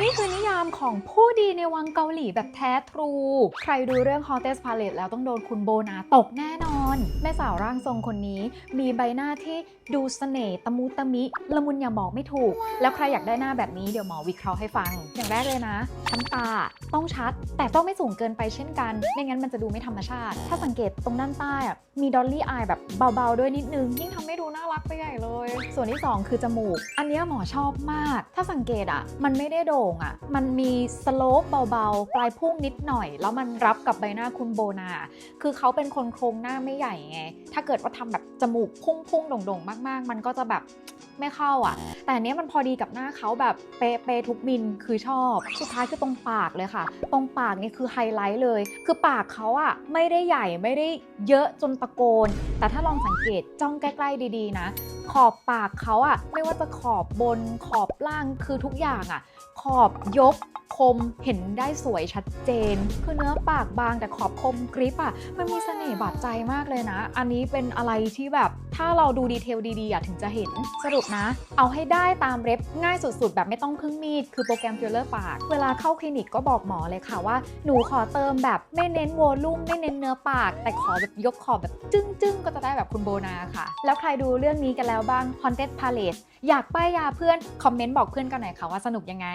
นี่คือนิยามของผู้ดีในวังเกาหลีแบบแท้ทรู ใครดูเรื่อง Hottest Palette แล้วต้องโดนคุณโบนาตกแน่นอน แม่สาวร่างทรงคนนี้ มีใบหน้าที่ดูเสน่ห์ตะมุตะมิ ละมุนอย่าบอกไม่ถูก แล้วใครอยากได้หน้าแบบนี้เดี๋ยวหมอวิเคราะห์ให้ฟัง อย่างแรกเลยนะชั้นตาต้องชัด แต่ต้องไม่สูงเกินไปเช่นกัน ไม่งั้นมันจะดูไม่ธรรมชาติ ถ้าสังเกตตรงด้านใต้อะมีดอลลี่อายแบบเบาๆ ด้วยนิดนึง ยิ่งทำให้ดูน่ารักไปใหญ่เลย ส่วนที่สองคือจมูก อันนี้หมอชอบมาก ถ้าสังเกตอะมันไม่ได้โด่งอะมันมีสโลปเบาๆ ปลายพุ่งนิดหน่อย แล้วมันรับกับใบหน้าคุณโบนา คือเขาเป็นคนโครงหน้าไม่ใหญ่ไง ถ้าเกิดว่าทำแบบจมูกพุ่งๆโด่งๆ มาก ๆ มันก็จะแบบไม่เข้าอะ แต่อันเนี้ยมันพอดีกับหน้าเขาแบบเป๊ะๆทุกมิลคือชอบ สุดท้ายคือตรงปากเลยค่ะ ตรงปากนี่คือไฮไลท์เลย คือปากเขาอะไม่ได้ใหญ่ไม่ได้เยอะจนตะโกน แต่ถ้าลองสังเกตจ้องใกล้ ๆ ดีๆ นะ ขอบปากเขาอะไม่ว่าจะขอบบนขอบล่างคือทุกอย่างอะขอบยกคมเห็นได้สวยชัดเจน คือเนื้อปากบางแต่ขอบคมกริปอะมันมีเสน่ห์บาดใจมากเลยนะ อันนี้เป็นอะไรที่แบบ ถ้าเราดูดีเทลดีๆอะถึงจะเห็นสรุปนะ เอาให้ได้ตามเร็บง่ายสุดๆ แบบไม่ต้องพึ่งมีด คือโปรแกรมฟิลเลอร์ปาก เวลาเข้าคลินิกก็บอกหมอเลยค่ะว่า หนูขอเติมแบบไม่เน้นโวลุ่มไม่เน้นเนื้อปาก แต่ขอแบบยกขอบแบบจึ้งๆ ก็จะได้แบบคุณโบนาค่ะ แล้วใครดูเรื่องนี้กันแล้วบ้าง Haunted Palace อยากป้ายยาเพื่อน คอมเมนต์บอกเพื่อนกันหน่อยค่ะว่าสนุกยังไง